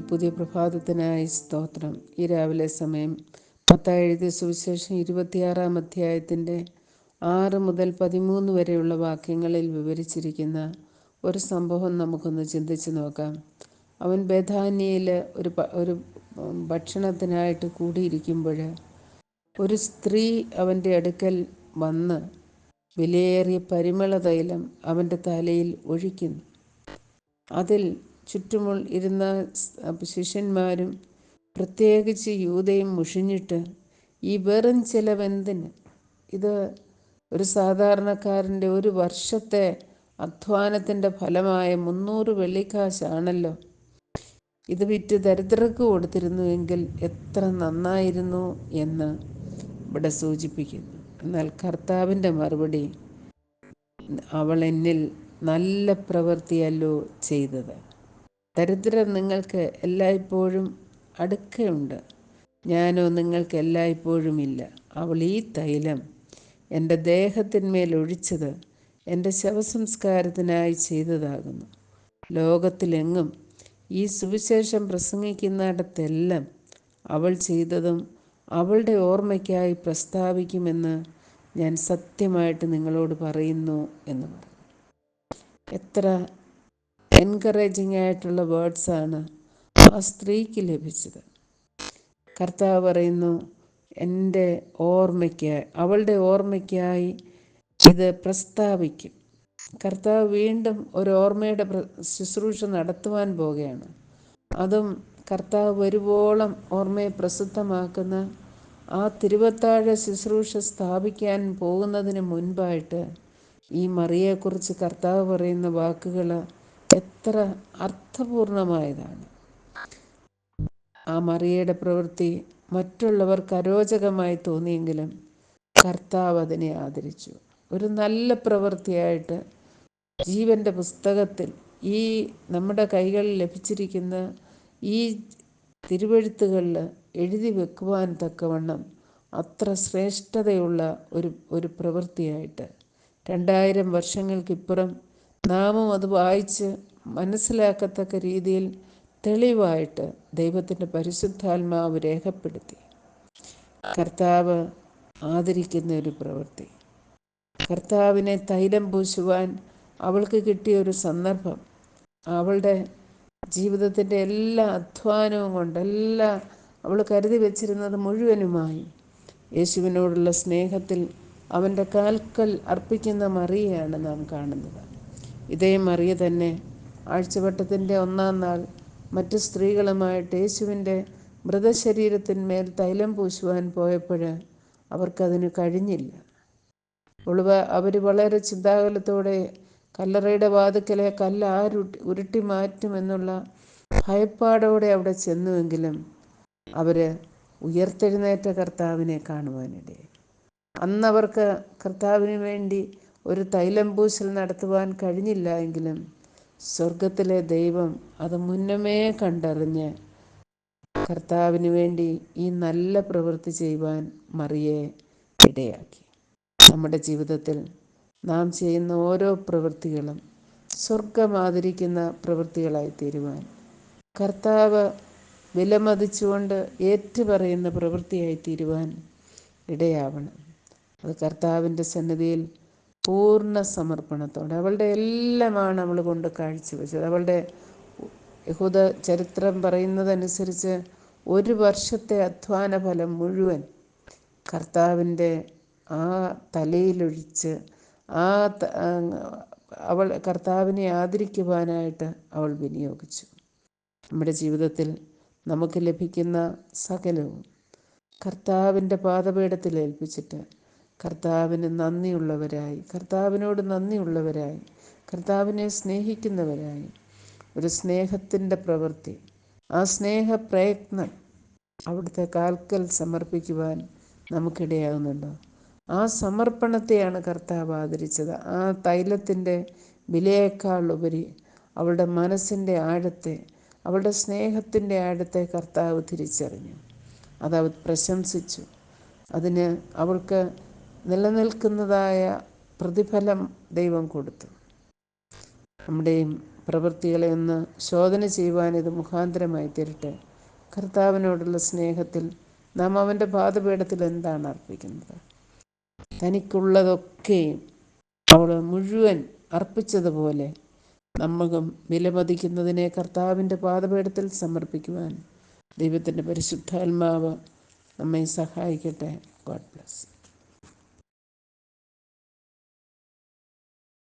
പുതിയ പ്രഭാതത്തിനായി സ്തോത്രം. ഈ രാവിലെ സമയം മത്തായി എഴുതിയ സുവിശേഷം ഇരുപത്തിയാറാം അധ്യായത്തിന്റെ ആറ് മുതൽ പതിമൂന്ന് വരെയുള്ള വാക്യങ്ങളിൽ വിവരിച്ചിരിക്കുന്ന ഒരു സംഭവം നമുക്കൊന്ന് ചിന്തിച്ചു നോക്കാം. അവൻ ബേധാന്യയിൽ ഒരു ഒരു ഭക്ഷണത്തിനായിട്ട് കൂടിയിരിക്കുമ്പോൾ ഒരു സ്ത്രീ അവന്റെ അടുക്കൽ വന്ന് വിലയേറിയ പരിമള തൈലം അവന്റെ തലയിൽ ഒഴിക്കുന്നു. അതിൽ ചുറ്റുമുൾ ഇരുന്ന ശിഷ്യന്മാരും പ്രത്യേകിച്ച് യൂതയും മുഷിഞ്ഞിട്ട് ഈ വെറും ചിലവെന്തിന്? ഇത് ഒരു സാധാരണക്കാരന്റെ ഒരു വർഷത്തെ അധ്വാനത്തിന്റെ ഫലമായ മുന്നൂറ് വെള്ളിക്കാശാണല്ലോ. ഇത് വിറ്റ് ദരിദ്രർക്ക് കൊടുത്തിരുന്നുവെങ്കിൽ എത്ര നന്നായിരുന്നു എന്ന് ഇവിടെ സൂചിപ്പിക്കുന്നു. എന്നാൽ കർത്താവിന്റെ മറുപടി അവൾ എന്നിൽ നല്ല പ്രവൃത്തിയല്ലോ ചെയ്തത്. ദരിദ്രർ നിങ്ങൾക്ക് എല്ലായ്പ്പോഴും അടുക്കയുണ്ട്. ഞാനോ നിങ്ങൾക്ക് എല്ലായ്പ്പോഴും ഇല്ല. അവൾ ഈ തൈലം എന്റെ ദേഹത്തിന്മേൽ ഒഴിച്ചത് എന്റെ ശവസംസ്കാരത്തിനായി ചെയ്തതാകുന്നു. ലോകത്തിലെങ്ങും ഈ സുവിശേഷം പ്രസംഗിക്കുന്നിടത്തെല്ലാം അവൾ ചെയ്തതും അവളുടെ ഓർമ്മയ്ക്കായി പ്രസ്താവിക്കുമെന്ന് ഞാൻ സത്യമായിട്ട് നിങ്ങളോട് പറയുന്നു എന്ന് പറഞ്ഞു. എത്ര എൻകറേജിംഗ് ആയിട്ടുള്ള വേർഡ്സാണ് ആ സ്ത്രീക്ക് ലഭിച്ചത്. കർത്താവ് പറയുന്നു എന്റെ ഓർമ്മയ്ക്കായി അവളുടെ ഓർമ്മയ്ക്കായി ഇത് പ്രസ്താവിക്കും. കർത്താവ് വീണ്ടും ഒരു ഓർമ്മയുടെ ശുശ്രൂഷ നടത്തുവാൻ പോകുകയാണ് അതും കർത്താവ് വരുവോളം ഓർമ്മയെ പ്രസിദ്ധമാക്കുന്ന ആ തിരുവത്താഴ ശുശ്രൂഷ സ്ഥാപിക്കാൻ പോകുന്നതിന് മുൻപായിട്ട് ഈ മറിയെക്കുറിച്ച് കർത്താവ് പറയുന്ന വാക്കുകൾ എത്ര അർത്ഥപൂർണമായതാണ്. ആ മറിയയുടെ പ്രവൃത്തി മറ്റുള്ളവർക്ക് അരോചകമായി തോന്നിയെങ്കിലും കർത്താവ് അതിനെ ആദരിച്ചു. ഒരു നല്ല പ്രവൃത്തിയായിട്ട് ജീവന്റെ പുസ്തകത്തിൽ ഈ നമ്മുടെ കൈകളിൽ ലഭിച്ചിരിക്കുന്ന ഈ തിരുവഴുത്തുകളിൽ എഴുതി വെക്കുവാൻ തക്കവണ്ണം അത്ര ശ്രേഷ്ഠതയുള്ള ഒരു ഒരു പ്രവൃത്തിയായിട്ട്. രണ്ടായിരം വർഷങ്ങൾക്കിപ്പുറം നാമും അത് വായിച്ച് മനസ്സിലാക്കത്തക്ക രീതിയിൽ തെളിവായിട്ട് ദൈവത്തിന്റെ പരിശുദ്ധാത്മാവ് രേഖപ്പെടുത്തി. കർത്താവ് ആദരിക്കുന്ന ഒരു പ്രവൃത്തി. കർത്താവിനെ തൈലം പൂശുവാൻ അവൾക്ക് കിട്ടിയ ഒരു സന്ദർഭം അവളുടെ ജീവിതത്തിന്റെ എല്ലാ അധ്വാനവും കൊണ്ട് എല്ലാ അവൾ കരുതി വെച്ചിരുന്നത് മുഴുവനുമായി. യേശുവിനോടുള്ള സ്നേഹത്തിൽ അവന്റെ കാൽക്കൽ അർപ്പിക്കുന്ന മറിയാണ് നാം കാണുന്നത്. ഇതേ മറിയ തന്നെ ആഴ്ചവട്ടത്തിന്റെ ഒന്നാം നാൾ മറ്റു സ്ത്രീകളുമായിട്ട് യേശുവിന്റെ മൃതശരീരത്തിന്മേൽ തൈലം പൂശുവാൻ പോയപ്പോൾ അവർക്കതിന് കഴിഞ്ഞില്ല. ഒളിവ അവർ വളരെ ചിന്താകുലത്തോടെ കല്ലറയുടെ വാതുക്കലെ കല്ല് ആരു ഉരുട്ടി മാറ്റുമെന്നുള്ള ഭയപ്പാടോടെ അവിടെ ചെന്നുവെങ്കിലും അവർ ഉയർത്തെഴുന്നേറ്റ കർത്താവിനെ കാണുവാനിടയായി. അന്നവർക്ക് കർത്താവിന് വേണ്ടി ഒരു തൈലം പൂശൽ നടത്തുവാൻ കഴിഞ്ഞില്ല എങ്കിലും സ്വർഗത്തിലെ ദൈവം അത് മുന്നമേ കണ്ടറിഞ്ഞ് കർത്താവിന് വേണ്ടി ഈ നല്ല പ്രവൃത്തി ചെയ്യുവാൻ മറിയെ ഇടയാക്കി. നമ്മുടെ ജീവിതത്തിൽ നാം ചെയ്യുന്ന ഓരോ പ്രവൃത്തികളും സ്വർഗം ആദരിക്കുന്ന പ്രവൃത്തികളായി തീരുവാൻ. കർത്താവ് വിലമതിച്ചുകൊണ്ട് ഏറ്റുപറയുന്ന പ്രവൃത്തിയായി തീരുവാൻ ഇടയാവണം. അത് കർത്താവിന്റെ സന്നിധിയിൽ പൂർണ സമർപ്പണത്തോടെ. അവളുടെ എല്ലാമാണ് അവൾ കൊണ്ട് കാഴ്ചവെച്ചത്. അവളുടെ യഹൂദ ചരിത്രം പറയുന്നതനുസരിച്ച് ഒരു വർഷത്തെ അധ്വാന ഫലം മുഴുവൻ കർത്താവിന്റെ ആ തലയിലൊഴിച്ച് ആ അവൾ കർത്താവിനെ ആദരിക്കുവാനായിട്ട് അവൾ വിനിയോഗിച്ചു. നമ്മുടെ ജീവിതത്തിൽ നമുക്ക് ലഭിക്കുന്ന സകലവും കർത്താവിന്റെ പാദപീഠത്തിൽ ഏൽപ്പിച്ചിട്ട് കർത്താവിന് നന്ദിയുള്ളവരായി. കർത്താവിനോട് നന്ദിയുള്ളവരായി. കർത്താവിനെ സ്നേഹിക്കുന്നവരായി. ഒരു സ്നേഹത്തിന്റെ പ്രവൃത്തി. ആ സ്നേഹ പ്രയത്നം അവിടുത്തെ കാൽക്കൽ സമർപ്പിക്കുവാൻ നമുക്കിടയാകുന്നുണ്ടോ ആ സമർപ്പണത്തെയാണ് കർത്താവ് ആദരിച്ചത്. ആ തൈലത്തിന്റെ വിലയേക്കാൾ ഉപരി അവളുടെ മനസ്സിന്റെ ആഴത്തെ അവളുടെ സ്നേഹത്തിന്റെ ആഴത്തെ കർത്താവ് തിരിച്ചറിഞ്ഞു. അത് പ്രശംസിച്ചു. അതിന് അവൾക്ക് നിലനിൽക്കുന്നതായ പ്രതിഫലം ദൈവം കൊടുത്തു. നമ്മുടെയും പ്രവൃത്തികളെ ഒന്ന് ശോധന ചെയ്യുവാൻ ഇത് മുഖാന്തരമായി തീരട്ടെ. കർത്താവിനോടുള്ള സ്നേഹത്തിൽ നാം അവന്റെ പാതപീഠത്തിൽ എന്താണ് അർപ്പിക്കുന്നത്? തനിക്കുള്ളതൊക്കെയും അവൾ മുഴുവൻ അർപ്പിച്ചതുപോലെ നമ്മകം വിലമതിക്കുന്നതിനെ കർത്താവിന്റെ പാതപീഠത്തിൽ സമർപ്പിക്കുവാൻ ദൈവത്തിന്റെ പരിശുദ്ധാത്മാവ് നമ്മെ സഹായിക്കട്ടെ. God bless